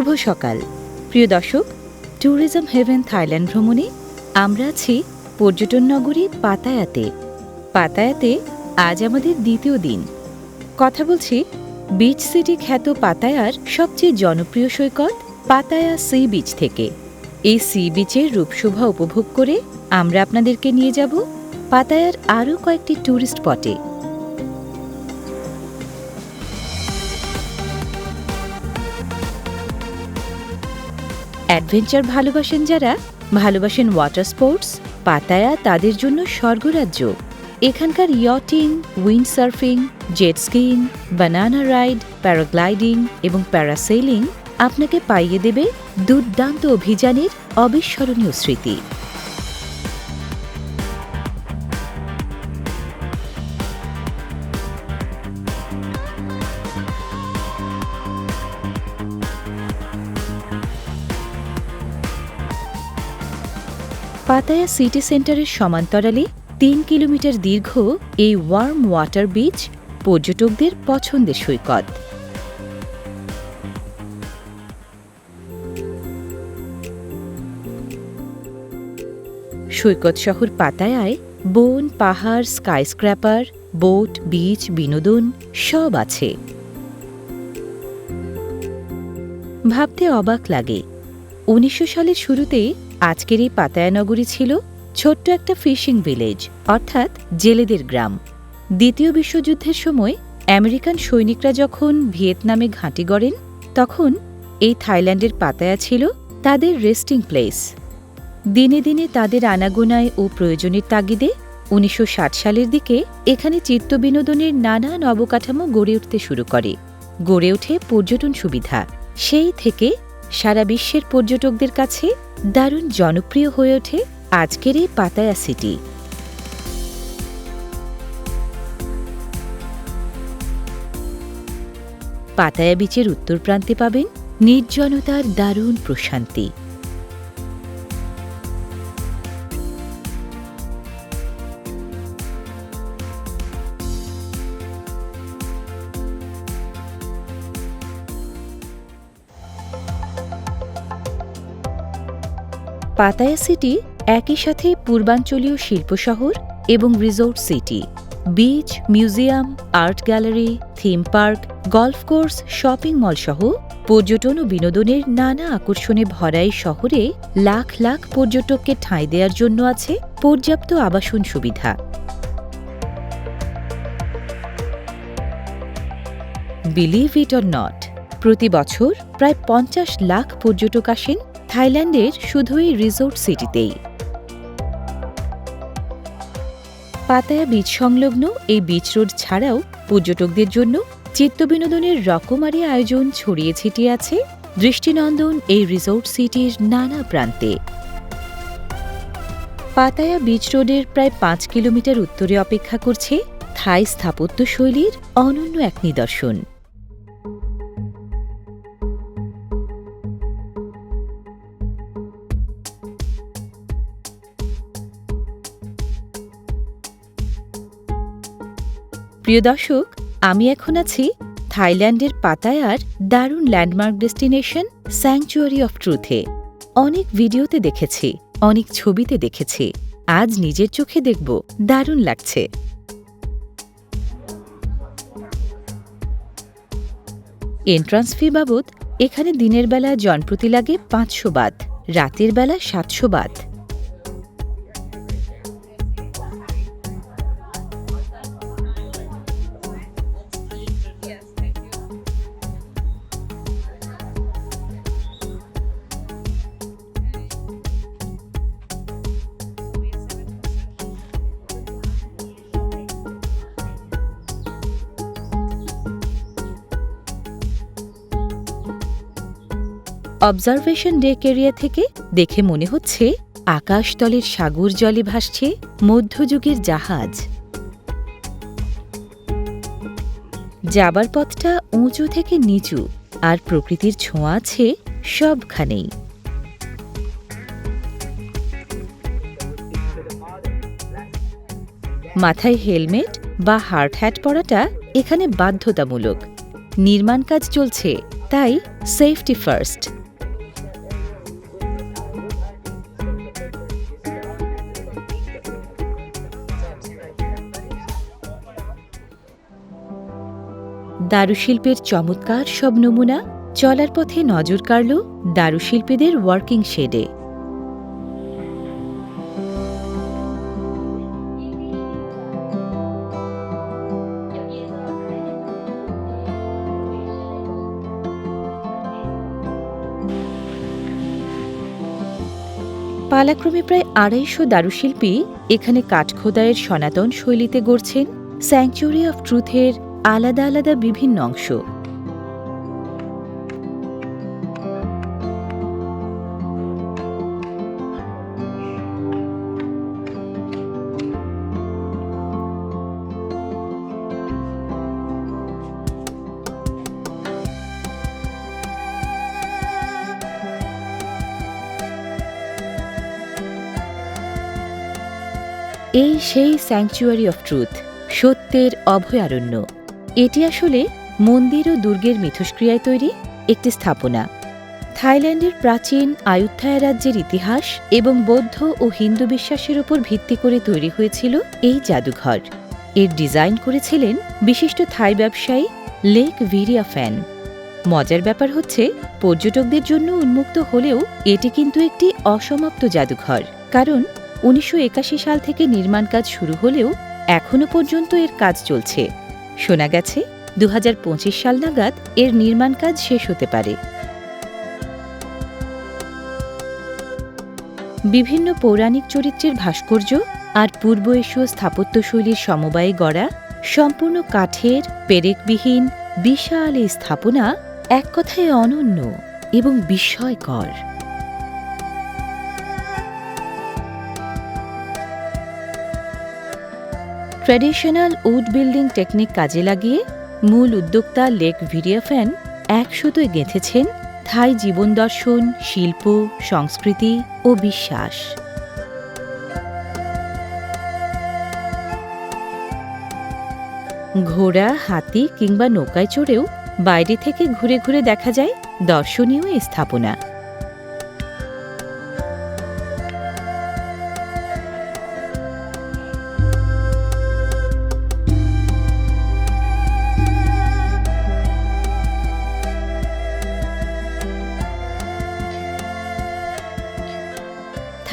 শুভ সকাল। প্রিয় দর্শক ট্যুরিজম হেভেন থাইল্যান্ড ভ্রমণে আমরা আছি পর্যটন নগরী পাতায়াতে। পাতায়াতে আজ আমাদের দ্বিতীয় দিন। কথা বলছি বিচ সিটি খ্যাত পাতায়ার সবচেয়ে জনপ্রিয় সৈকত পাতায়া সি বিচ থেকে। এই সি বিচের রূপশোভা উপভোগ করে আমরা আপনাদেরকে নিয়ে যাব পাতায়ার আরও কয়েকটি ট্যুরিস্ট স্পটে অ্যাডভেঞ্চার ভালোবাসেন যারা, ভালোবাসেন ওয়াটার স্পোর্টস পাতায়া তাদের জন্য স্বর্গরাজ্য। এখানকার yachting wind surfing jet skiing banana ride paragliding এবং প্যারাসেলিং আপনাকে পাইয়ে দেবে দুর্দান্ত অভিযানের অবিস্মরণীয় স্মৃতি। পাতায়া সিটি সেন্টারের সমান্তরালে তিন কিলোমিটার দীর্ঘ এই ওয়ার্ম ওয়াটার বিচ পর্যটকদের পছন্দের সৈকত। সৈকত শহর পাতায়ায় বন, পাহাড় স্কাইস্ক্র্যাপার বোট বিচ বিনোদন সব আছে। ভাবতে অবাক লাগে। উনিশশো সালের শুরুতে আজকের এই পাতায়া নগরী ছিল ছোট্ট একটা ফিশিং ভিলেজ, অর্থাৎ জেলেদের গ্রাম। দ্বিতীয় বিশ্বযুদ্ধের সময় আমেরিকান সৈনিকরা যখন ভিয়েতনামে ঘাঁটি গড়েন, তখন এই থাইল্যান্ডের পাতায়া ছিল তাদের রেস্টিং প্লেস। দিনে দিনে তাদের আনাগোনায় ও প্রয়োজনের তাগিদে উনিশশো ষাট সালের দিকে এখানে চিত্তবিনোদনের নানান অবকাঠামো গড়ে উঠতে শুরু করে। গড়ে ওঠে পর্যটন সুবিধা। সেই থেকে সারা বিশ্বের পর্যটকদের কাছে দারুণ জনপ্রিয় হয়ে ওঠে আজকের এই পাতায়া সিটি। পাতায়া বিচের উত্তর প্রান্তে পাবেন নির্জনতার দারুণ প্রশান্তি। পাতায়া সিটি একই সাথে পূর্বাঞ্চলীয় শিল্প শহর এবং resort city beach museum art gallery theme park golf course shopping mall সহ পর্যটন ও বিনোদনের নানা আকর্ষণে ভরা এই শহরে লাখ লাখ পর্যটককে ঠাঁই দেওয়ার জন্য আছে পর্যাপ্ত আবাসন সুবিধা। বিলিভ ইট অর নট প্রতি বছর প্রায় পঞ্চাশ লাখ পর্যটক আসেন থাইল্যান্ডের শুধুই রিসোর্ট সিটিতেই। পাতায়া বিচ সংলগ্ন এই বিচ রোড ছাড়াও পর্যটকদের জন্য চিত্তবিনোদনের রকমারি আয়োজন ছড়িয়ে ছিটিয়ে আছে দৃষ্টিনন্দন এই রিসোর্ট সিটির নানা প্রান্তে। পাতায়া বিচ রোডের প্রায় পাঁচ কিলোমিটার উত্তরে অপেক্ষা করছে থাই স্থাপত্য শৈলীর অনন্য এক নিদর্শন। প্রিয় দর্শক, আমি এখন আছি থাইল্যান্ডের পাতায়ার দারুণ ল্যান্ডমার্ক ডেস্টিনেশন স্যাংচুয়ারি অফ ট্রুথে। অনেক ভিডিওতে দেখেছি, অনেক ছবিতে দেখেছি। আজ নিজের চোখে দেখব, দারুণ লাগছে। এন্ট্রান্স ফি বাবদ এখানে দিনের বেলা জনপ্রতি লাগে পাঁচশো বাদ, রাতের বেলা সাতশো বাদ। অবজারভেশন ডেক এরিয়া থেকে দেখে মনে হচ্ছে আকাশতলের সাগর জলে ভাসছে মধ্যযুগের জাহাজ। যাবার পথটা উঁচু থেকে নিচু আর প্রকৃতির ছোঁয়া আছে সবখানেই। মাথায় হেলমেট বা হার্ড হ্যাট পরাটা এখানে বাধ্যতামূলক। নির্মাণ কাজ চলছে, তাই সেফটি ফার্স্ট। দারুশিল্পের চমৎকার সব নমুনা চলার পথে নজর কাড়ল দারুশিল্পীদের ওয়ার্কিং শেডে। পালাক্রমে প্রায় আড়াইশো দারুশিল্পী এখানে কাঠখোদাইয়ের সনাতন শৈলীতে গড়ছেন। স্যাংচুরি অফ ট্রুথের আলাদা আলাদা বিভিন্ন অংশ। এই সেই স্যাংচুয়ারি অফ ট্রুথ সত্যের অভয়ারণ্য। এটি আসলে মন্দির ও দুর্গের মিথস্ক্রিয়ায় তৈরি একটি স্থাপনা। থাইল্যান্ডের প্রাচীন আয়ুত্থায়া রাজ্যের ইতিহাস এবং বৌদ্ধ ও হিন্দু বিশ্বাসের উপর ভিত্তি করে তৈরি হয়েছিল এই জাদুঘর। এর ডিজাইন করেছিলেন বিশিষ্ট থাই ব্যবসায়ী লেক ভিরিয়া ফ্যান। মজার ব্যাপার হচ্ছে, পর্যটকদের জন্য উন্মুক্ত হলেও এটি কিন্তু একটি অসমাপ্ত জাদুঘর, কারণ উনিশশো একাশি সাল থেকে নির্মাণ কাজ শুরু হলেও এখনও পর্যন্ত এর কাজ চলছে। শোনা গেছে দু হাজার পঁচিশ সাল নাগাদ এর নির্মাণ কাজ শেষ হতে পারে। বিভিন্ন পৌরাণিক চরিত্রের ভাস্কর্য আর পূর্ব এশীয় স্থাপত্যশৈলীর সমবায়ে গড়া সম্পূর্ণ কাঠের, পেরেকবিহীন, বিশাল এই স্থাপনা এক কথায় অনন্য এবং বিস্ময়কর। ট্র্যাডিশনাল উড বিল্ডিং টেকনিক কাজে লাগিয়ে মূল উদ্যোক্তা লেক ভিরিয়াফ্যান একশোতই গেঁথেছেন থাই জীবন দর্শন, শিল্প, সংস্কৃতি ও বিশ্বাস। ঘোড়া, হাতি কিংবা নৌকায় চড়েও বাইরে থেকে ঘুরে ঘুরে দেখা যায় দর্শনীয় স্থাপনা।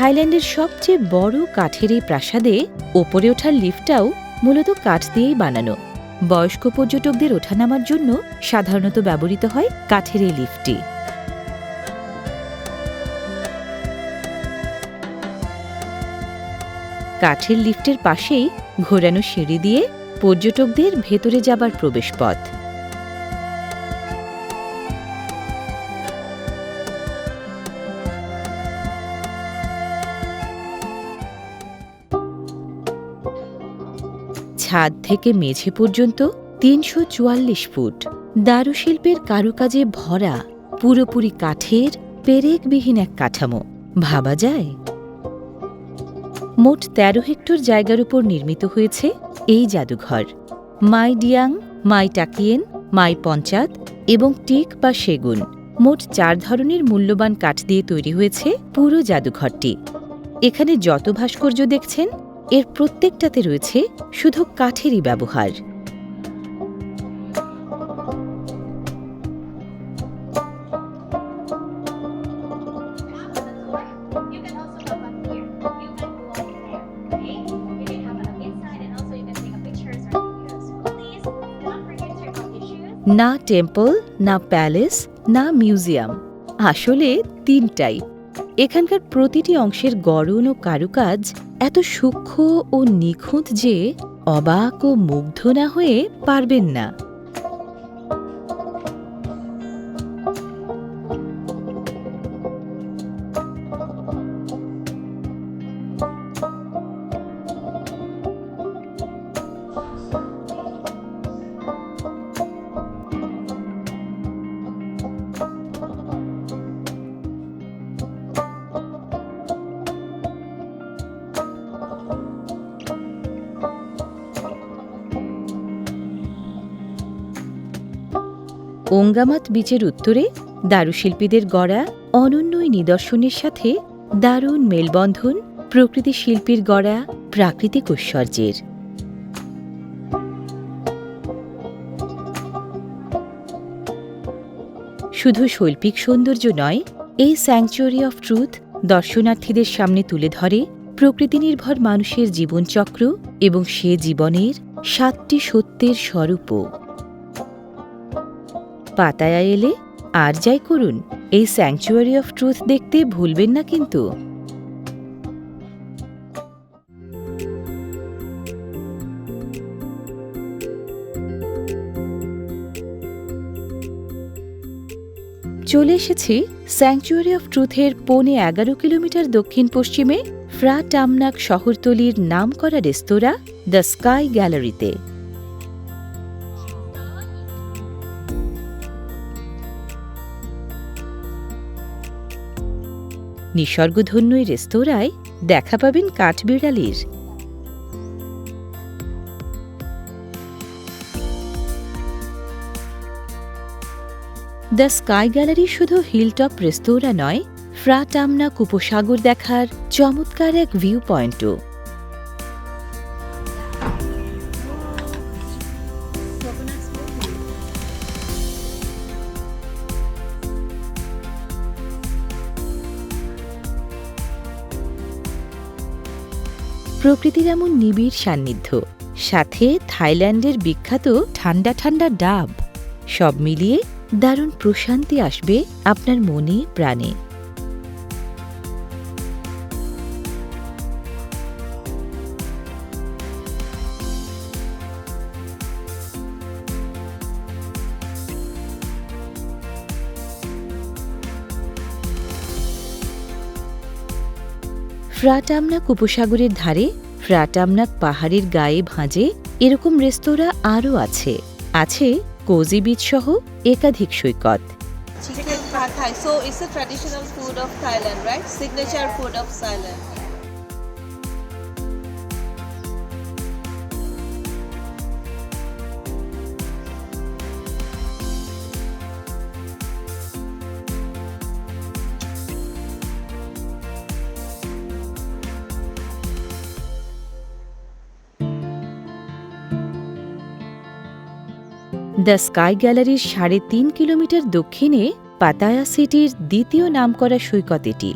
থাইল্যান্ডের সবচেয়ে বড় কাঠের এই প্রাসাদে ওপরে ওঠার লিফটটাও মূলত কাঠ দিয়েই বানানো। বয়স্ক পর্যটকদের ওঠানামার জন্য সাধারণত ব্যবহৃত হয় কাঠের এই লিফটটি। কাঠের লিফটের পাশেই ঘোরানো সিঁড়ি দিয়ে পর্যটকদের ভেতরে যাবার প্রবেশপথ। ছাদ থেকে মেঝে পর্যন্ত তিনশো চুয়াল্লিশ ফুট। দারুশিল্পের কারুকাজে ভরা, পুরোপুরি কাঠের, পেরেকবিহীন এক কাঠামো। ভাবা যায়? মোট তেরো হেক্টর জায়গার উপর নির্মিত হয়েছে এই জাদুঘর। মাই ডিয়াং, মাই টাকিয়েন, মাই পঞ্চায়েত এবং টিক বা সেগুন মোট চার ধরনের মূল্যবান কাঠ দিয়ে তৈরি হয়েছে পুরো জাদুঘরটি। এখানে যত ভাস্কর্য দেখছেন এর প্রত্যেকটাতে রয়েছে শুধু কাঠেরই ব্যবহার। না টেম্পল না প্যালেস না মিউজিয়াম। আসলে তিনটাই। এখানকার প্রতিটি অংশের গড়ন ও কারুকাজ এত সূক্ষ্ম ও নিখুঁত যে অবাক ও মুগ্ধ না হয়ে পারবেন না। ওঙ্গামাত বীচের উত্তরে দারুশিল্পীদের গড়া অনন্য এই নিদর্শনের সাথে দারুণ মেলবন্ধন প্রকৃতি শিল্পীর গড়া প্রাকৃতিক ঐশ্বর্যের। শুধু শৈল্পিক সৌন্দর্য নয়, এই স্যাংচুয়ারি অফ ট্রুথ দর্শনার্থীদের সামনে তুলে ধরে প্রকৃতি নির্ভর মানুষের জীবনচক্র এবং সে জীবনের সাতটি সত্যের স্বরূপও। পাতায়া এলে আর যাই করুন, এই স্যাংচুয়ারি অফ ট্রুথ দেখতে ভুলবেন না কিন্তু। চলে এসেছি স্যাংচুয়ারি অফ ট্রুথের পৌনে এগারো কিলোমিটার দক্ষিণ পশ্চিমে ফ্রা টামনাক শহরতলির নামকরা রেস্তোরাঁ দ্য স্কাই গ্যালারিতে। নিসর্গধন্য এই রেস্তোরাঁয় দেখা পাবেন কাঠবিড়ালির। দ্য স্কাই গ্যালারি শুধু হিলটপ রেস্তোরাঁ নয় ফ্রাটামনা কুপসাগর দেখার চমৎকার এক ভিউ পয়েন্টও প্রকৃতির এমন নিবিড় সান্নিধ্য। সাথে থাইল্যান্ডের বিখ্যাত ঠান্ডা ঠান্ডা ডাব। সব মিলিয়ে দারুণ প্রশান্তি আসবে আপনার মনে প্রাণে ফ্রাটামনাক উপসাগরের ধারে ফ্রাটামনাক পাহাড়ের গায়ে ভাঁজে এরকম রেস্তোরাঁ আরও আছে আছে কোজি বিচ সহ একাধিক সৈকত Chicken pad thai. So it's a traditional food of Thailand, right? Signature food of Thailand. The sky গ্যালারির সাড়ে তিন কিলোমিটার দক্ষিণে পাতায়া সিটির দ্বিতীয় নামকরা সৈকত এটি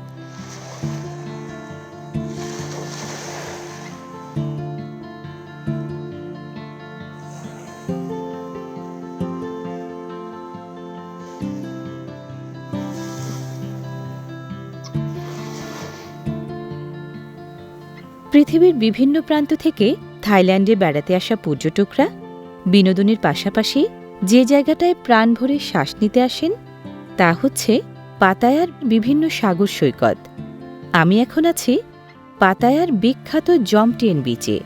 পৃথিবীর বিভিন্ন প্রান্ত থেকে থাইল্যান্ডে বেড়াতে আসা পর্যটকরা বিনোদনের পাশাপাশি যে জায়গাটায় প্রাণ ভরে শ্বাস নিতে আসেন, তা হচ্ছে পাতায়ার বিভিন্ন সাগর সৈকত। আমি এখন আছি পাতায়ার বিখ্যাত জমটিয়েন বিচে।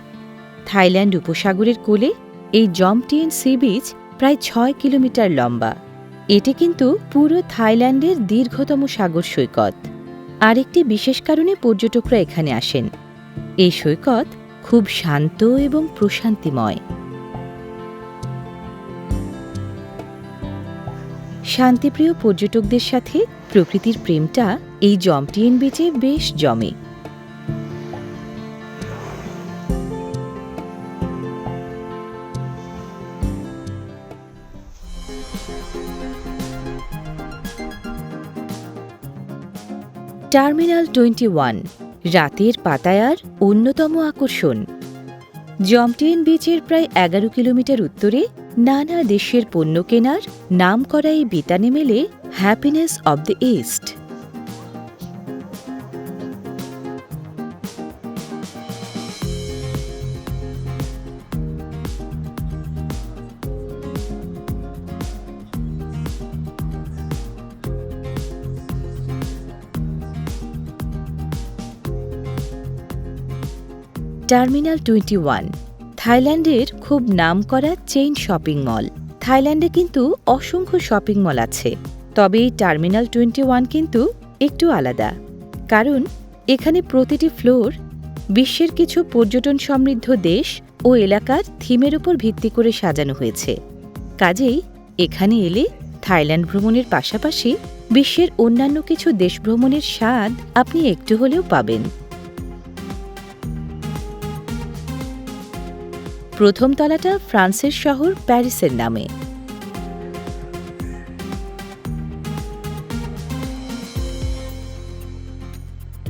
থাইল্যান্ড উপসাগরের কোলে এই জমটিয়েন সি বিচ প্রায় ছয় কিলোমিটার লম্বা। এটি কিন্তু পুরো থাইল্যান্ডের দীর্ঘতম সাগর সৈকত। আরেকটি বিশেষ কারণে পর্যটকরা এখানে আসেন। এই সৈকত খুব শান্ত এবং প্রশান্তিময়। শান্তিপ্রিয় পর্যটকদের সাথে প্রকৃতির প্রেমটা এই জমটিয়েন বিচে বেশ জমে। টার্মিনাল টোয়েন্টি ওয়ান, রাতের পাতায়ার অন্যতম আকর্ষণ। জমটিয়েন বিচের প্রায় এগারো কিলোমিটার উত্তরে নানা দেশের পণ্য কেনার নাম করা এই বিতানে মেলে happiness of the east terminal twenty one থাইল্যান্ডের খুব নামকরা চেইন শপিং মল। থাইল্যান্ডে কিন্তু অসংখ্য শপিং মল আছে, তবে এই টার্মিনাল টোয়েন্টি ওয়ান কিন্তু একটু আলাদা। কারণ এখানে প্রতিটি ফ্লোর বিশ্বের কিছু পর্যটন সমৃদ্ধ দেশ ও এলাকার থিমের উপর ভিত্তি করে সাজানো হয়েছে। কাজেই এখানে এলে থাইল্যান্ড ভ্রমণের পাশাপাশি বিশ্বের অন্যান্য কিছু দেশ ভ্রমণের স্বাদ আপনি একটু হলেও পাবেন। প্রথম তলাটা ফ্রান্সের শহর প্যারিসের নামে।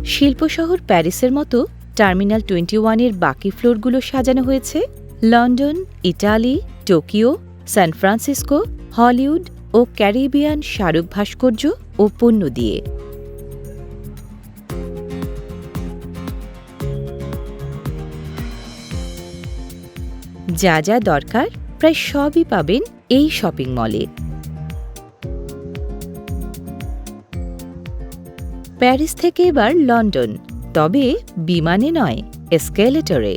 শিল্প শহর প্যারিসের মতো টার্মিনাল টোয়েন্টি ওয়ানের বাকি ফ্লোরগুলো সাজানো হয়েছে। London, Italy, Tokyo, San Francisco, Hollywood ও ক্যারিবিয়ান স্মারক ভাস্কর্য ও পণ্য দিয়ে। যা যা দরকার প্রায় সবই পাবেন এই শপিং মলে। প্যারিস থেকে এবার লন্ডন, তবে বিমানে নয়, এসকেলেটরে।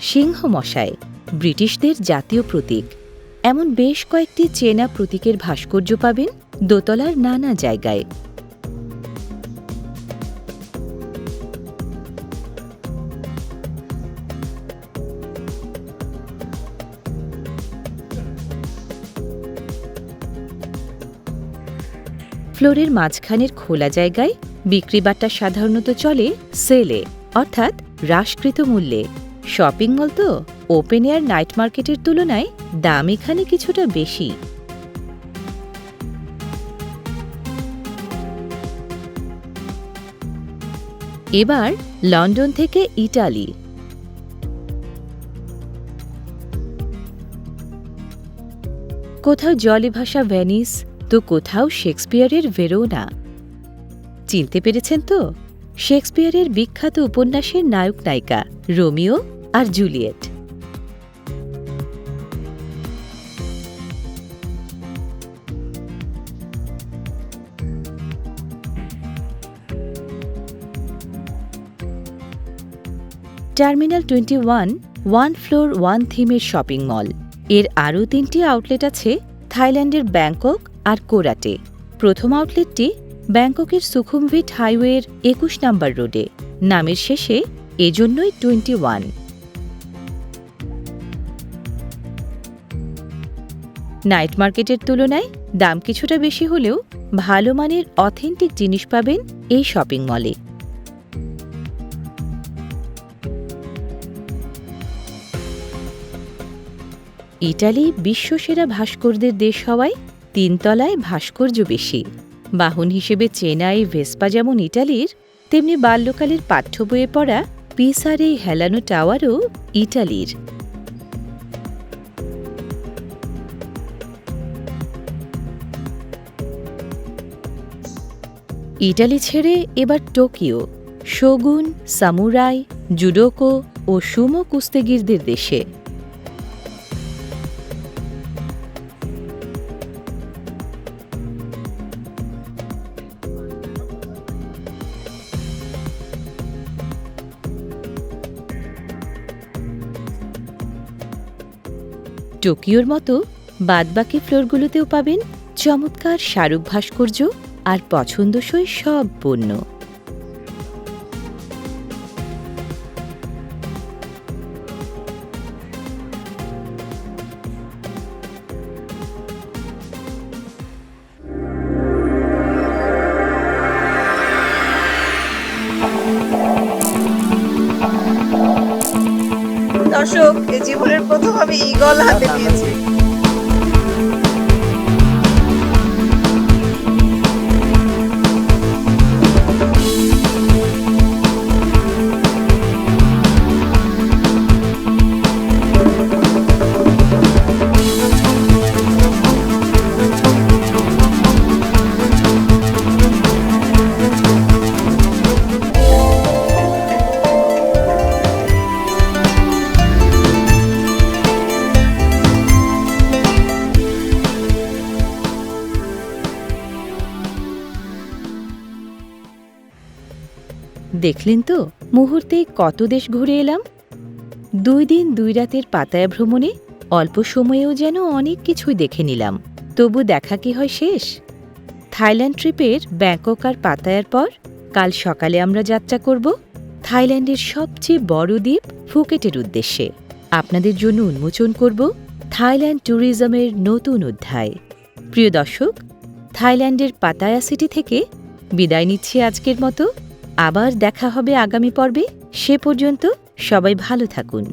সিংহ মশাই ব্রিটিশদের জাতীয় প্রতীক। এমন বেশ কয়েকটি চেনা প্রতীকের ভাস্কর্য পাবেন দোতলার নানা জায়গায়। ফ্লোরের মাঝখানের খোলা জায়গায় বিক্রিবাট্টা সাধারণত চলে সেলে, অর্থাৎ হ্রাসকৃত মূল্যে। শপিং মল তো ওপেন এয়ার নাইট মার্কেটের তুলনায় দাম এখানে কিছুটা বেশি। এবার লন্ডন থেকে ইটালি। কোথাও জলে ভাসা ভ্যানিস তো কোথাও শেক্সপিয়ারের ভেরোনা চিনতে পেরেছেন তো? শেক্সপিয়ারের বিখ্যাত উপন্যাসের নায়ক নায়িকা রোমিও আর Juliet. Terminal twenty one one floor, one থিমের শপিং মল। এর আরও তিনটি আউটলেট আছে থাইল্যান্ডের ব্যাংকক আর কোরাটে। প্রথম আউটলেটটি ব্যাংককের সুখুমভিট হাইওয়ের একুশ নম্বর রোডে। নামের শেষে এজন্যই টোয়েন্টি ওয়ান। নাইট মার্কেটের তুলনায় দাম কিছুটা বেশি হলেও ভালো মানের অথেন্টিক জিনিস পাবেন এই শপিং মলে। ইটালি বিশ্বসেরা ভাস্করদের দেশ হওয়ায় তিনতলায় ভাস্কর্য বেশি। বাহন হিসেবে চেনাই ভেস্পা যেমন ইটালির, তেমনি বাল্যকালের পাঠ্য বইয়ে পড়া পিসার এই হেলানো টাওয়ারও ইটালির। ইটালি ছেড়ে এবার টোকিও, শগুন, সামুরাই, জুডোকো ও সুমো কুস্তেগিরদের দেশে। টোকিওর মতো বাদবাকি ফ্লোরগুলোতেও পাবেন চমৎকার স্মারক ভাস্কর্য আর পছন্দসই সব পণ্য। দর্শক জীবনের প্রথম আমি ইগল হাতে নিয়েছি। দেখলেন তো? মুহূর্তে কত দেশ ঘুরে এলাম? দুই দিন দুই রাতের পাতায়া ভ্রমণে অল্প সময়েও যেন অনেক কিছুই দেখে নিলাম। তবু দেখা কি হয় শেষ? থাইল্যান্ড ট্রিপের ব্যাংকক আর পাতায়ার পর কাল সকালে আমরা যাত্রা করব থাইল্যান্ডের সবচেয়ে বড় দ্বীপ ফুকেটের উদ্দেশ্যে। আপনাদের জন্য উন্মোচন করব থাইল্যান্ড ট্যুরিজমের নতুন অধ্যায়। প্রিয় দর্শক, থাইল্যান্ডের পাতায়া সিটি থেকে বিদায় নিচ্ছি আজকের মতো। আবার দেখা হবে আগামী পর্বে। সে পর্যন্ত সবাই ভালো থাকুন।